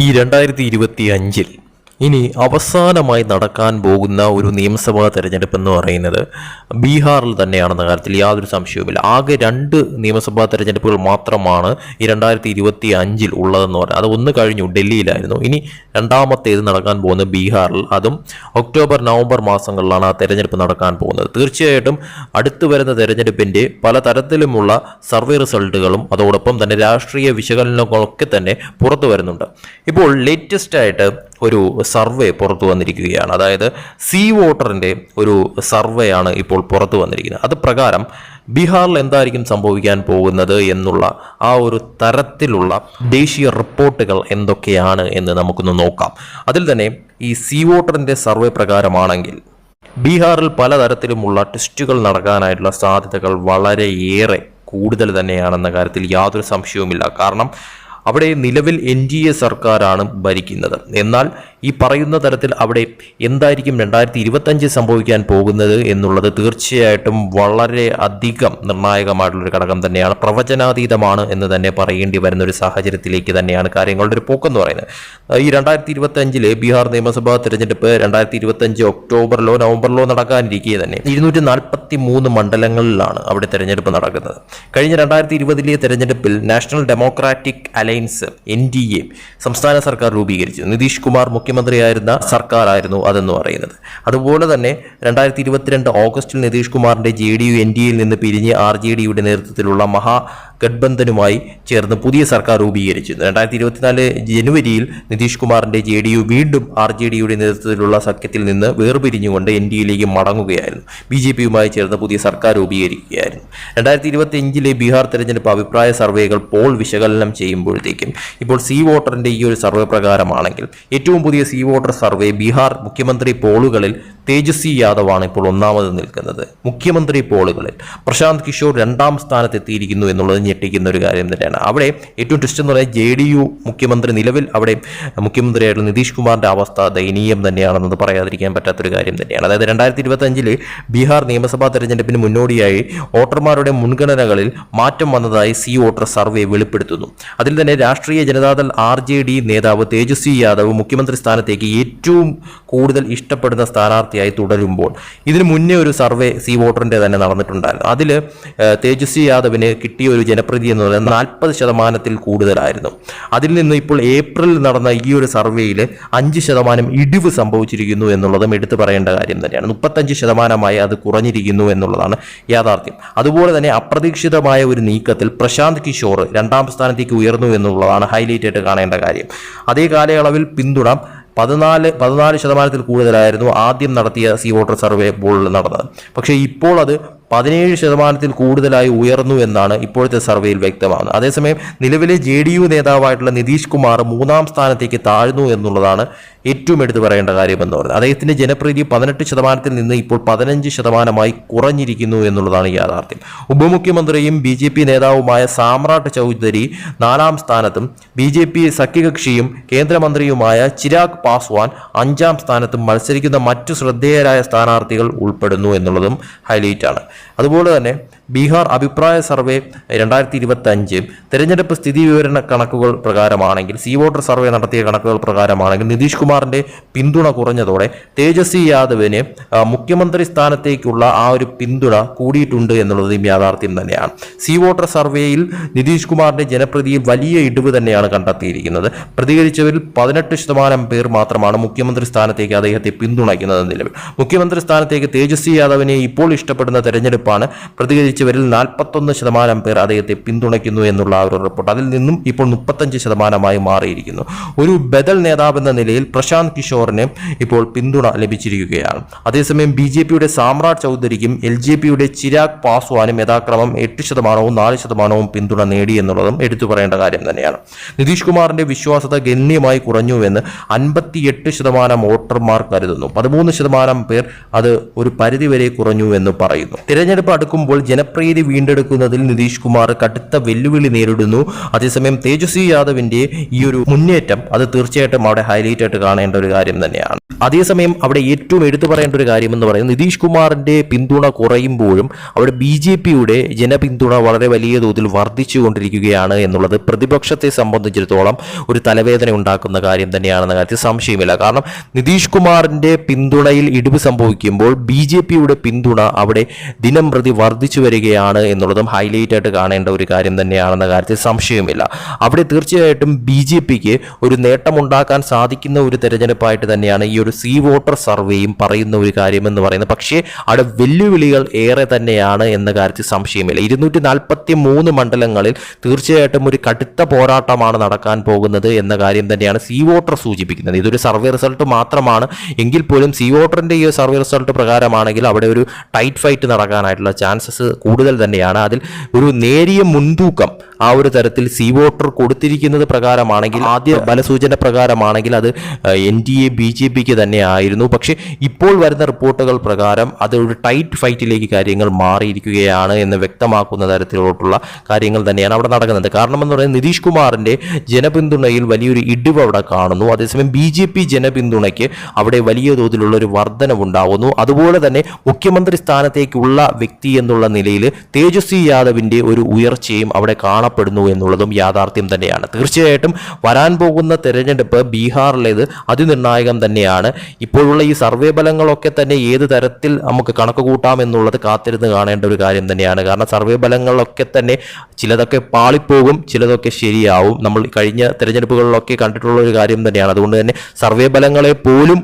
ഈ രണ്ടായിരത്തി ഇരുപത്തി അഞ്ചിൽ ഇനി അവസാനമായി നടക്കാൻ പോകുന്ന ഒരു നിയമസഭാ തെരഞ്ഞെടുപ്പ് എന്ന് പറയുന്നത് ബീഹാറിൽ തന്നെയാണെന്ന കാര്യത്തിൽ യാതൊരു സംശയവുമില്ല. ആകെ രണ്ട് നിയമസഭാ തെരഞ്ഞെടുപ്പുകൾ മാത്രമാണ് ഈ രണ്ടായിരത്തി ഇരുപത്തി അഞ്ചിൽ ഉള്ളതെന്ന് പറയുന്നത്. അത് ഒന്ന് കഴിഞ്ഞു ഡൽഹിയിലായിരുന്നു. ഇനി രണ്ടാമത്തേത് നടക്കാൻ പോകുന്നത് ബീഹാറിൽ. അതും ഒക്ടോബർ നവംബർ മാസങ്ങളിലാണ് ആ തെരഞ്ഞെടുപ്പ് നടക്കാൻ പോകുന്നത്. തീർച്ചയായിട്ടും അടുത്തു വരുന്ന തെരഞ്ഞെടുപ്പിന്റെ പല തരത്തിലുമുള്ള സർവേ റിസൾട്ടുകളും അതോടൊപ്പം തന്നെ രാഷ്ട്രീയ വിശകലനങ്ങളൊക്കെ തന്നെ പുറത്തു വരുന്നുണ്ട്. ഇപ്പോൾ ലേറ്റസ്റ്റ് ആയിട്ട് ഒരു സർവേ പുറത്തു വന്നിരിക്കുകയാണ്. അതായത് സീ വോട്ടറിന്റെ ഒരു സർവേ ആണ് ഇപ്പോൾ പുറത്തു വന്നിരിക്കുന്നത്. അത് പ്രകാരം ബീഹാറിൽ എന്തായിരിക്കും സംഭവിക്കാൻ പോകുന്നത് എന്നുള്ള ആ ഒരു തരത്തിലുള്ള ദേശീയ റിപ്പോർട്ടുകൾ എന്തൊക്കെയാണ് എന്ന് നമുക്കൊന്ന് നോക്കാം. അതിൽ തന്നെ ഈ സീ വോട്ടറിന്റെ സർവേ പ്രകാരമാണെങ്കിൽ ബീഹാറിൽ പലതരത്തിലുമുള്ള ടെസ്റ്റുകൾ നടക്കാനായിട്ടുള്ള സാധ്യതകൾ വളരെയേറെ കൂടുതൽ തന്നെയാണെന്ന കാര്യത്തിൽ യാതൊരു സംശയവുമില്ല. കാരണം അവിടെ നിലവിൽ എൻ ഡി എ സർക്കാരാണ് ഭരിക്കുന്നത്. എന്നാൽ ഈ പറയുന്ന തരത്തിൽ അവിടെ എന്തായിരിക്കും രണ്ടായിരത്തി ഇരുപത്തഞ്ച് സംഭവിക്കാൻ പോകുന്നത് എന്നുള്ളത് തീർച്ചയായിട്ടും വളരെ അധികം നിർണായകമായിട്ടുള്ളൊരു ഘടകം തന്നെയാണ്. പ്രവചനാതീതമാണ് എന്ന് തന്നെ പറയേണ്ടി വരുന്ന ഒരു സാഹചര്യത്തിലേക്ക് തന്നെയാണ് കാര്യങ്ങളുടെ ഒരു പോക്കെന്ന് പറയുന്നത്. ഈ രണ്ടായിരത്തി ഇരുപത്തഞ്ചിലെ ബീഹാർ നിയമസഭാ തിരഞ്ഞെടുപ്പ് രണ്ടായിരത്തി ഇരുപത്തഞ്ച് ഒക്ടോബറിലോ നവംബറിലോ നടക്കാനിരിക്കെ തന്നെ ഇരുന്നൂറ്റി നാൽപ്പത്തി മൂന്ന് മണ്ഡലങ്ങളിലാണ് അവിടെ തെരഞ്ഞെടുപ്പ് നടക്കുന്നത്. കഴിഞ്ഞ രണ്ടായിരത്തി ഇരുപതിലെ തെരഞ്ഞെടുപ്പിൽ national democratic alliance N D A സംസ്ഥാന സർക്കാർ രൂപീകരിച്ചു നിതീഷ് കുമാർ മുഖ്യമന്ത്രിയായിരുന്ന സർക്കാരായിരുന്നു അതെന്ന് പറയുന്നത്. അതുപോലെ തന്നെ രണ്ടായിരത്തി ഇരുപത്തിരണ്ട് ഓഗസ്റ്റിൽ നിതീഷ് കുമാറിന്റെ J D U N D എയിൽ നിന്ന് പിരിഞ്ഞ് ആർ ജെ ഡിയുടെ നേതൃത്വത്തിലുള്ള മഹാ ഗഡ്ബന്ധനുമായി ചേർന്ന് പുതിയ സർക്കാർ രൂപീകരിച്ചു. രണ്ടായിരത്തി ഇരുപത്തിനാല് ജനുവരിയിൽ നിതീഷ് കുമാറിന്റെ ജെ ഡി യു വീണ്ടും ആർ ജെ ഡിയുടെ നേതൃത്വത്തിലുള്ള സഖ്യത്തിൽ നിന്ന് വേർപിരിഞ്ഞുകൊണ്ട് എൻ ഡി എയിലേക്ക് മടങ്ങുകയായിരുന്നു. ബി ജെ പിയുമായി ചേർന്ന് പുതിയ സർക്കാർ രൂപീകരിക്കുകയായിരുന്നു. രണ്ടായിരത്തി ഇരുപത്തി അഞ്ചിലെ ബീഹാർ തെരഞ്ഞെടുപ്പ് അഭിപ്രായ സർവേകൾ പോൾ വിശകലനം ചെയ്യുമ്പോഴത്തേക്കും ഇപ്പോൾ സി വോട്ടറിന്റെ ഈ ഒരു സർവേ പ്രകാരമാണെങ്കിൽ ഏറ്റവും പുതിയ സി വോട്ടർ സർവേ ബീഹാർ മുഖ്യമന്ത്രി പോളുകളിൽ തേജസ്വി യാദവാണ് ഇപ്പോൾ ഒന്നാമത് നിൽക്കുന്നത്. മുഖ്യമന്ത്രി പോളുകളിൽ പ്രശാന്ത് കിഷോർ രണ്ടാം സ്ഥാനത്തെത്തിയിരിക്കുന്നു എന്നുള്ളത് ഞെട്ടിക്കുന്ന ഒരു കാര്യം തന്നെയാണ്. അവിടെ ഏറ്റവും ട്വിസ്റ്റ് എന്ന് പറയുന്നത് ജെ ഡി യു മുഖ്യമന്ത്രി നിലവിൽ അവിടെ മുഖ്യമന്ത്രിയായിട്ടുള്ള നിതീഷ് കുമാറിന്റെ അവസ്ഥ ദയനീയം തന്നെയാണെന്നത് പറയാതിരിക്കാൻ പറ്റാത്തൊരു കാര്യം തന്നെയാണ്. അതായത് രണ്ടായിരത്തി ഇരുപത്തഞ്ചിൽ ബീഹാർ നിയമസഭാ തെരഞ്ഞെടുപ്പിന് മുന്നോടിയായി വോട്ടർമാരുടെ മുൻഗണനകളിൽ മാറ്റം വന്നതായി സി വോട്ടർ സർവേ വെളിപ്പെടുത്തുന്നു. അതിൽ തന്നെ രാഷ്ട്രീയ ജനതാദൾ ആർ ജെ ഡി നേതാവ് തേജസ്വി യാദവ് മുഖ്യമന്ത്രി സ്ഥാനത്തേക്ക് ഏറ്റവും കൂടുതൽ ഇഷ്ടപ്പെടുന്ന സ്ഥാനാർത്ഥിയായി തുടരുമ്പോൾ ഇതിനു മുന്നേ ഒരു സർവേ സി വോട്ടറിന്റെ തന്നെ നടന്നിട്ടുണ്ടായിരുന്നു. അതിൽ തേജസ്വി യാദവിന് കിട്ടിയ ഒരു ജനപ്രീതി എന്ന് പറയുന്നത് നാൽപ്പത് ശതമാനത്തിൽ കൂടുതലായിരുന്നു. അതിൽ നിന്ന് ഇപ്പോൾ ഏപ്രിലിൽ നടന്ന ഈ ഒരു സർവേയിൽ അഞ്ച് ശതമാനം ഇടിവ് സംഭവിച്ചിരിക്കുന്നു എന്നുള്ളതും എടുത്തു പറയേണ്ട കാര്യം തന്നെയാണ്. മുപ്പത്തഞ്ച് ശതമാനമായി അത് കുറഞ്ഞിരിക്കുന്നു എന്നുള്ളതാണ് യാഥാർത്ഥ്യം. അതുപോലെ തന്നെ അപ്രതീക്ഷിതമായ ഒരു നീക്കത്തിൽ പ്രശാന്ത് കിഷോർ രണ്ടാം സ്ഥാനത്തേക്ക് ഉയർന്നു എന്നുള്ളതാണ് ഹൈലൈറ്റ് ആയിട്ട് കാണേണ്ട കാര്യം. അതേ കാലയളവിൽ പിന്തുണ പതിനാല് പതിനാല് ശതമാനത്തിൽ കൂടുതലായിരുന്നു ആദ്യം നടത്തിയ സി വോട്ടർ സർവേ പോളിൽ നടന്നത്. പക്ഷേ ഇപ്പോൾ അത് പതിനേഴ് ശതമാനത്തിൽ കൂടുതലായി ഉയർന്നു എന്നാണ് ഇപ്പോഴത്തെ സർവേയിൽ വ്യക്തമാകുന്നത് അതേസമയം നിലവിലെ ജെ നേതാവായിട്ടുള്ള നിതീഷ് കുമാർ മൂന്നാം സ്ഥാനത്തേക്ക് താഴ്ന്നു എന്നുള്ളതാണ് ഏറ്റവും എടുത്തു പറയേണ്ട കാര്യമെന്ന് പറയുന്നത്? അദ്ദേഹത്തിന്റെ ജനപ്രീതി പതിനെട്ട് ശതമാനത്തിൽ നിന്ന് ഇപ്പോൾ പതിനഞ്ച് ശതമാനമായി കുറഞ്ഞിരിക്കുന്നു എന്നുള്ളതാണ് യാഥാർത്ഥ്യം. ഉപമുഖ്യമന്ത്രിയും ബി ജെ പി നേതാവുമായ സാമ്രാട്ട് ചൗധരി നാലാം സ്ഥാനത്തും ബി ജെ പി സഖ്യകക്ഷിയും കേന്ദ്രമന്ത്രിയുമായ ചിരാഗ് പാസ്വാൻ അഞ്ചാം സ്ഥാനത്തും മത്സരിക്കുന്ന മറ്റു ശ്രദ്ധേയരായ സ്ഥാനാർത്ഥികൾ ഉൾപ്പെടുന്നു എന്നുള്ളതും ഹൈലൈറ്റ് ആണ് അതുപോലെ തന്നെ ബീഹാർ അഭിപ്രായ സർവേ രണ്ടായിരത്തി ഇരുപത്തി അഞ്ച് തെരഞ്ഞെടുപ്പ് സ്ഥിതി വിവരണ കണക്കുകൾ പ്രകാരമാണെങ്കിൽ സി വോട്ടർ സർവേ നടത്തിയ കണക്കുകൾ പ്രകാരമാണെങ്കിൽ നിതീഷ് കുമാറിന്റെ പിന്തുണ കുറഞ്ഞതോടെ തേജസ്വി യാദവിന് മുഖ്യമന്ത്രി സ്ഥാനത്തേക്കുള്ള ആ ഒരു പിന്തുണ കൂടിയിട്ടുണ്ട് എന്നുള്ളതും യാഥാർത്ഥ്യം തന്നെയാണ്. സി വോട്ടർ സർവേയിൽ നിതീഷ് കുമാറിന്റെ ജനപ്രതിയിൽ വലിയ ഇടിവ് തന്നെയാണ് കണ്ടെത്തിയിരിക്കുന്നത്. പ്രതികരിച്ചവരിൽ പതിനെട്ട് ശതമാനം പേർ മാത്രമാണ് മുഖ്യമന്ത്രി സ്ഥാനത്തേക്ക് അദ്ദേഹത്തെ പിന്തുണയ്ക്കുന്നത് നിലവിൽ. മുഖ്യമന്ത്രി സ്ഥാനത്തേക്ക് തേജസ്വി യാദവിനെ ഇപ്പോൾ ഇഷ്ടപ്പെടുന്ന തെരഞ്ഞെടുപ്പാണ്. പ്രതികരിച്ചവരിൽ നാൽപ്പത്തൊന്ന് ശതമാനം പേർ അദ്ദേഹത്തെ പിന്തുണയ്ക്കുന്നു എന്നുള്ള ഒരു റിപ്പോർട്ട് അതിൽ നിന്നും ഇപ്പോൾ മുപ്പത്തഞ്ച് ശതമാനമായി മാറിയിരിക്കുന്നു. ഒരു ബദൽ നേതാവെന്ന നിലയിൽ പ്രശാന്ത് കിഷോറിന് ഇപ്പോൾ പിന്തുണ ലഭിച്ചിരിക്കുകയാണ്. അതേസമയം ബി ജെ പിയുടെ സാമ്രാട് ചൗധരിക്കും എൽ ജെ പിയുടെ ചിരാഗ് പാസ്വാനും യഥാക്രമം എട്ട് ശതമാനവും നാല് ശതമാനവും പിന്തുണ നേടി എന്നുള്ളതും എടുത്തു പറയേണ്ട കാര്യം തന്നെയാണ്. നിതീഷ് കുമാറിന്റെ വിശ്വാസത ഗണ്യമായി കുറഞ്ഞുവെന്ന് അൻപത്തിയെട്ട് ശതമാനം വോട്ടർമാർ കരുതുന്നു. പതിമൂന്ന് ശതമാനം പേർ അത് ഒരു പരിധിവരെ കുറഞ്ഞു എന്ന് പറയുന്നു. തിരഞ്ഞെടുപ്പ് അടുക്കുമ്പോൾ ജനപ്രീതി വീണ്ടെടുക്കുന്നതിൽ നിതീഷ് കുമാർ കടുത്ത വെല്ലുവിളി നേരിടുന്നു. അതേസമയം തേജസ്വി യാദവിന്റെ ഈ ഒരു മുന്നേറ്റം അത് തീർച്ചയായിട്ടും അവിടെ ഹൈലൈറ്റ് ആയിട്ട് കാണേണ്ട ഒരു കാര്യം തന്നെയാണ്. അതേസമയം അവിടെ ഏറ്റവും എടുത്തു പറയേണ്ട ഒരു കാര്യം എന്ന് പറയുന്നത് നിതീഷ് കുമാറിന്റെ പിന്തുണ കുറയുമ്പോഴും അവിടെ ബി ജെ പിയുടെ ജനപിന്തുണ വളരെ വലിയ തോതിൽ വർദ്ധിച്ചുകൊണ്ടിരിക്കുകയാണ് എന്നുള്ളത് പ്രതിപക്ഷത്തെ സംബന്ധിച്ചിടത്തോളം ഒരു തലവേദന ഉണ്ടാക്കുന്ന കാര്യം തന്നെയാണെന്ന കാര്യത്തിൽ സംശയമില്ല. കാരണം നിതീഷ് കുമാറിന്റെ പിന്തുണയിൽ ഇടിവ് സംഭവിക്കുമ്പോൾ ബി ജെ പിയുടെ പിന്തുണ അവിടെ ദിനം പ്രതി വർദ്ധിച്ചു വരികയാണ് എന്നുള്ളതും ഹൈലൈറ്റ് ആയിട്ട് കാണേണ്ട ഒരു കാര്യം തന്നെയാണെന്ന കാര്യത്തിൽ സംശയമില്ല അവിടെ തീർച്ചയായിട്ടും ബി ജെ പിക്ക് ഒരു നേട്ടമുണ്ടാക്കാൻ സാധിക്കുന്ന ഒരു തെരഞ്ഞെടുപ്പായിട്ട് തന്നെയാണ് ഈ ഒരു സീ വോട്ടർ സർവേയും പറയുന്ന ഒരു കാര്യമെന്ന് പറയുന്നത്. പക്ഷേ അവിടെ വെല്ലുവിളികൾ ഏറെ തന്നെയാണ് എന്ന കാര്യത്തിൽ സംശയമില്ല. ഇരുന്നൂറ്റി നാൽപ്പത്തി മൂന്ന് മണ്ഡലങ്ങളിൽ തീർച്ചയായിട്ടും ഒരു കടുത്ത പോരാട്ടമാണ് നടക്കാൻ പോകുന്നത് എന്ന കാര്യം തന്നെയാണ് സി വോട്ടർ സൂചിപ്പിക്കുന്നത്. ഇതൊരു സർവേ റിസൾട്ട് മാത്രമാണ്. എങ്കിൽ പോലും സി വോട്ടറിന്റെ ഈ സർവേ റിസൾട്ട് പ്രകാരമാണെങ്കിൽ അവിടെ ഒരു ടൈറ്റ് ഫൈറ്റ് നടക്കാനായിട്ടുള്ള ചാൻസസ് കൂടുതൽ തന്നെയാണ്. അതിൽ ഒരു നേരിയ മുൻതൂക്കം ആ ഒരു തരത്തിൽ സി വോട്ടർ കൊടുത്തിരിക്കുന്നത് പ്രകാരമാണെങ്കിൽ ആദ്യ ഫലസൂചന പ്രകാരമാണെങ്കിൽ അത് N D A B J പിക്ക് തന്നെ ആയിരുന്നു പക്ഷേ ഇപ്പോൾ വരുന്ന റിപ്പോർട്ടുകൾ പ്രകാരം അത് ഒരു ടൈറ്റ് ഫൈറ്റിലേക്ക് കാര്യങ്ങൾ മാറിയിരിക്കുകയാണ് എന്ന് വ്യക്തമാക്കുന്ന തരത്തിലോട്ടുള്ള കാര്യങ്ങൾ തന്നെയാണ് അവിടെ നടക്കുന്നത്. കാരണം എന്ന് പറയുന്നത് നിതീഷ് കുമാറിന്റെ ജനപിന്തുണയിൽ വലിയൊരു ഇടിവ് അവിടെ കാണുന്നു. അതേസമയം ബി ജെ പി ജനപിന്തുണയ്ക്ക് അവിടെ വലിയ തോതിലുള്ള ഒരു വർധനവുണ്ടാവുന്നു. അതുപോലെ തന്നെ മുഖ്യമന്ത്രി സ്ഥാനത്തേക്കുള്ള വ്യക്തി എന്നുള്ള നിലയിൽ തേജസ്വി യാദവിന്റെ ഒരു ഉയർച്ചയും അവിടെ കാണപ്പെടുന്നു. എന്നുള്ളതും യാഥാർത്ഥ്യം തന്നെയാണ്. തീർച്ചയായിട്ടും വരാൻ പോകുന്ന തെരഞ്ഞെടുപ്പ് ബീഹാറിലേത് അതിനിർണായകം തന്നെയാണ്. ഇപ്പോഴുള്ള ഈ സർവേ ഫലങ്ങളൊക്കെ തന്നെ ഏത് തരത്തിൽ നമുക്ക് കണക്ക് കൂട്ടാം എന്നുള്ളത് കാത്തിരുന്ന് കാണേണ്ട ഒരു കാര്യം തന്നെയാണ്. കാരണം സർവേ ഫലങ്ങളൊക്കെ തന്നെ ചിലതൊക്കെ പാളിപ്പോകും ചിലതൊക്കെ ശരിയാവും. നമ്മൾ കഴിഞ്ഞ തെരഞ്ഞെടുപ്പുകളിലൊക്കെ കണ്ടിട്ടുള്ള ഒരു കാര്യം തന്നെയാണ്. അതുകൊണ്ട് തന്നെ സർവേ ഫലങ്ങളെ പോലും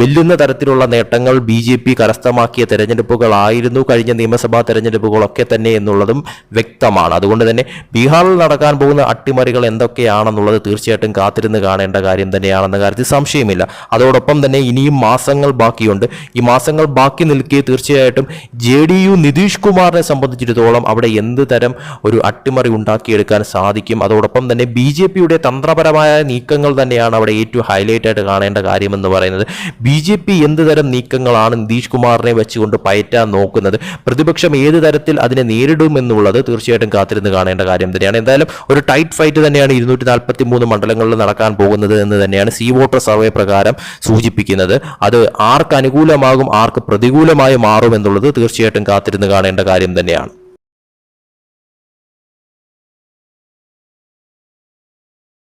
വെല്ലുന്ന തരത്തിലുള്ള നേട്ടങ്ങൾ ബി ജെ പി കരസ്ഥമാക്കിയ തെരഞ്ഞെടുപ്പുകളായിരുന്നു കഴിഞ്ഞ നിയമസഭാ തെരഞ്ഞെടുപ്പുകളൊക്കെ തന്നെ എന്നുള്ളതും വ്യക്തമാണ്. അതുകൊണ്ട് തന്നെ ബീഹാറിൽ നടക്കാൻ പോകുന്ന അട്ടിമറികൾ എന്തൊക്കെയാണെന്നുള്ളത് തീർച്ചയായിട്ടും കാത്തിരുന്ന് കാണേണ്ട കാര്യം തന്നെയാണെന്ന കാര്യത്തിൽ സംശയമില്ല. അതോടൊപ്പം തന്നെ ഇനിയും മാസങ്ങൾ ബാക്കിയുണ്ട്. ഈ മാസങ്ങൾ ബാക്കി നിൽക്കെ തീർച്ചയായിട്ടും ജെ ഡി യു നിതീഷ് കുമാറിനെ സംബന്ധിച്ചിടത്തോളം അവിടെ എന്ത് തരം ഒരു അട്ടിമറി ഉണ്ടാക്കിയെടുക്കാൻ സാധിക്കും? അതോടൊപ്പം തന്നെ ബി ജെ പിയുടെ തന്ത്രപരമായ നീക്കങ്ങൾ തന്നെയാണ് അവിടെ ഏറ്റവും ഹൈലൈറ്റ് ആയിട്ട് കാണേണ്ട കാര്യമെന്ന് പറയുന്നത്. ബി ജെ പി എന്ത് തരം നീക്കങ്ങളാണ് നിതീഷ് കുമാറിനെ വെച്ചുകൊണ്ട് പയറ്റാൻ നോക്കുന്നത്? പ്രതിപക്ഷം ഏത് തരത്തിൽ അതിനെ നേരിടുമെന്നുള്ളത് തീർച്ചയായിട്ടും കാത്തിരുന്ന് കാണേണ്ട കാര്യം തന്നെയാണ്. എന്തായാലും ഒരു ടൈറ്റ് ഫൈറ്റ് തന്നെയാണ് ഇരുന്നൂറ്റി നാൽപ്പത്തി മൂന്ന് മണ്ഡലങ്ങളിൽ നടക്കാൻ പോകുന്നത് എന്ന് തന്നെയാണ് സി വോട്ടർ സർവേ പ്രകാരം സൂചിപ്പിക്കുന്നത്. അത് ആർക്ക് അനുകൂലമാകും ആർക്ക് പ്രതികൂലമായി മാറും എന്നുള്ളത് തീർച്ചയായിട്ടും കാത്തിരുന്ന് കാണേണ്ട കാര്യം തന്നെയാണ്.